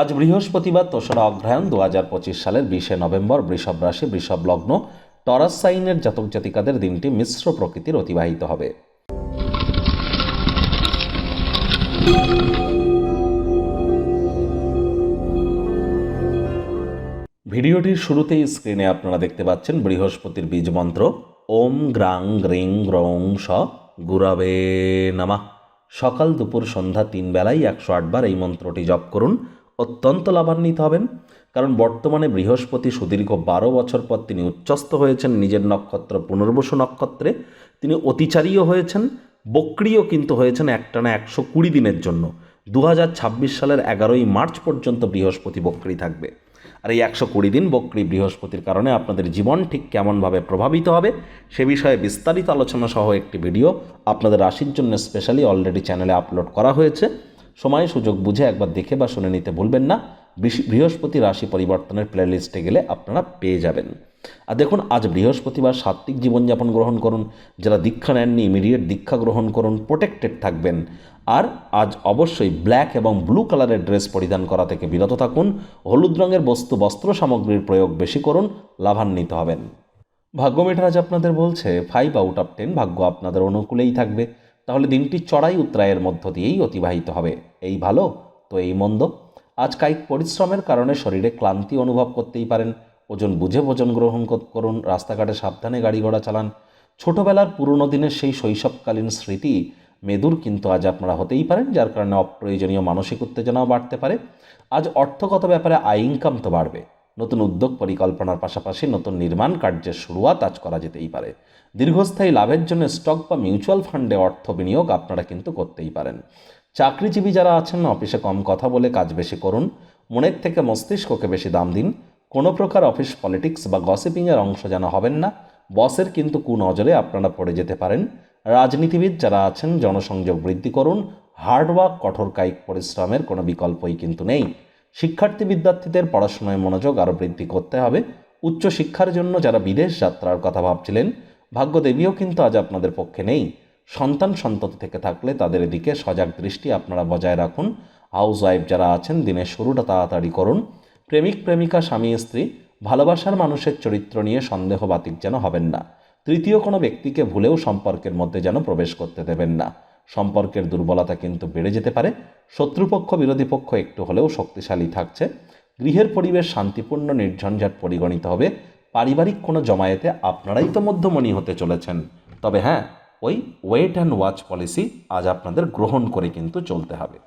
আজ বৃহস্পতিবার তোসরা অগ্রহায়ণ দু হাজার পঁচিশ সালের বিশে নভেম্বর বৃষভ রাশি, বৃষভ লগ্ন, টরাস সাইনের জাতক জাতিকাদের দিনটি মিশ্র প্রকৃতির অতিবাহিত হবে। ভিডিওটির শুরুতেই স্ক্রিনে আপনারা দেখতে পাচ্ছেন বৃহস্পতির বীজ মন্ত্র, ওম গ্রাং গ্রিং গ্রৌং স গুরাবে নামা। সকাল দুপুর সন্ধ্যা তিন বেলায় একশো আটবার এই মন্ত্রটি জপ করুন। অত্যন্ত লাভান্বিত হবেন, কারণ বর্তমানে বৃহস্পতি সুদীর্ঘ বারো বছর পর তিনি উচ্চস্থ হয়েছেন, নিজের নক্ষত্র পুনর্বসু নক্ষত্রে তিনি অতিচারীও হয়েছেন, বক্রিও কিন্তু হয়েছেন একটানা একশো কুড়ি দিনের জন্য। দু হাজার ছাব্বিশ সালের এগারোই মার্চ পর্যন্ত বৃহস্পতি বক্রি থাকবে। আর এই একশো কুড়ি দিন বক্রি বৃহস্পতির কারণে আপনাদের জীবন ঠিক কেমনভাবে প্রভাবিত হবে, সে বিষয়ে বিস্তারিত আলোচনা সহ একটি ভিডিও আপনাদের রাশির জন্য স্পেশালি অলরেডি চ্যানেলে আপলোড করা হয়েছে। সময় সুযোগ বুঝে একবার দেখে বা শুনে নিতে ভুলবেন না। বৃহস্পতি রাশি পরিবর্তনের প্লেলিস্টে গেলে আপনারা পেয়ে যাবেন। আর দেখুন, আজ বৃহস্পতিবার সাত্ত্বিক জীবনযাপন গ্রহণ করুন। যারা দীক্ষা নেননি ইমিডিয়েট দীক্ষা গ্রহণ করুন প্রোটেক্টেড থাকবেন। আর আজ অবশ্যই ব্ল্যাক এবং ব্লু কালারের ড্রেস পরিধান করা থেকে বিরত থাকুন। হলুদ রঙের বস্তু, বস্ত্র সামগ্রীর প্রয়োগ বেশি করুন, লাভান্বিত হবেন। ভাগ্য আজ আপনাদের বলছে ফাইভ আউট অফ টেন ভাগ্য আপনাদের অনুকূলেই থাকবে। তাহলে দিনটি চড়াই উত্তরায়ের মধ্য দিয়েই অতিবাহিত হবে। এই ভালো? তো এই মন্দ? আজ কায়িক পরিশ্রমের কারণে শরীরে ক্লান্তি অনুভব করতেই পারেন। ওজন বুঝে ভোজন গ্রহণ করুন, রাস্তাঘাটে সাবধানে গাড়ি ঘোড়া চালান। ছোটবেলার পুরনো দিনের সেই শৈশবকালীন স্মৃতি মেদুর কিন্তু আজ আপনারা হতেই পারেন, যার কারণে অপ্রয়োজনীয় মানসিক উত্তেজনাও বাড়তে পারে। আজ অর্থগত ব্যাপারে আয় ইনকাম তো বাড়বে। নতুন উদ্যোগ পরিকল্পনার পাশাপাশি নতুন নির্মাণ কার্যের শুরুয়াত আজ করা যেতেই পারে। দীর্ঘস্থায়ী লাভের জন্য স্টক বা মিউচুয়াল ফান্ডে অর্থ বিনিয়োগ আপনারা কিন্তু করতেই পারেন। চাকরিজীবী যারা আছেন, অফিসে কম কথা বলে কাজ বেশি করুন, মনের থেকে মস্তিষ্ককে বেশি দাম দিন, কোনো প্রকার অফিস পলিটিক্স বা গসিপিংয়ের অংশ যেন হবেন না, বসের কিন্তু কুনজরে আপনারা পড়ে যেতে পারেন। রাজনীতিবিদ যারা আছেন, জনসংযোগ বৃদ্ধি করুন হার্ডওয়ার্ক কঠোর কায়িক পরিশ্রমের কোনো বিকল্পই কিন্তু নেই। শিক্ষার্থী বিদ্যার্থীদের পড়াশোনায় মনোযোগ আরও বৃদ্ধি করতে হবে। উচ্চ শিক্ষার জন্য যারা বিদেশ যাত্রার কথা ভাবছিলেন, ভাগ্যদেবীও কিন্তু আজ আপনাদের পক্ষে নেই। সন্তান সন্ততি থেকে থাকলে তাদের দিকে সজাগ দৃষ্টি আপনারা বজায় রাখুন। হাউস ওয়াইফ যারা আছেন, দিনের শুরুটা তাড়াতাড়ি করুন। প্রেমিক, প্রেমিকা, স্বামী, স্ত্রী, ভালোবাসার মানুষের চরিত্র নিয়ে সন্দেহ বাতিক যেন হবেন না। তৃতীয় কোনো ব্যক্তিকে ভুলেও সম্পর্কের মধ্যে যেন প্রবেশ করতে দেবেন না। সম্পর্কের দুর্বলতা কিন্তু বেড়ে যেতে পারে। শত্রুপক্ষ, বিরোধী পক্ষ একটু হলেও শক্তিশালী থাকছে। গৃহের পরিবেশ শান্তিপূর্ণ, নির্ঝঞ্ঝাট পরিগণিত হবে। পারিবারিক কোনো জমায়েতে আপনারাই তো মধ্যমণি হতে চলেছেন। তবে হ্যাঁ ওই ওয়েট অ্যান্ড ওয়াচ পলিসি আজ আপনাদের গ্রহণ করে কিন্তু চলতে হবে।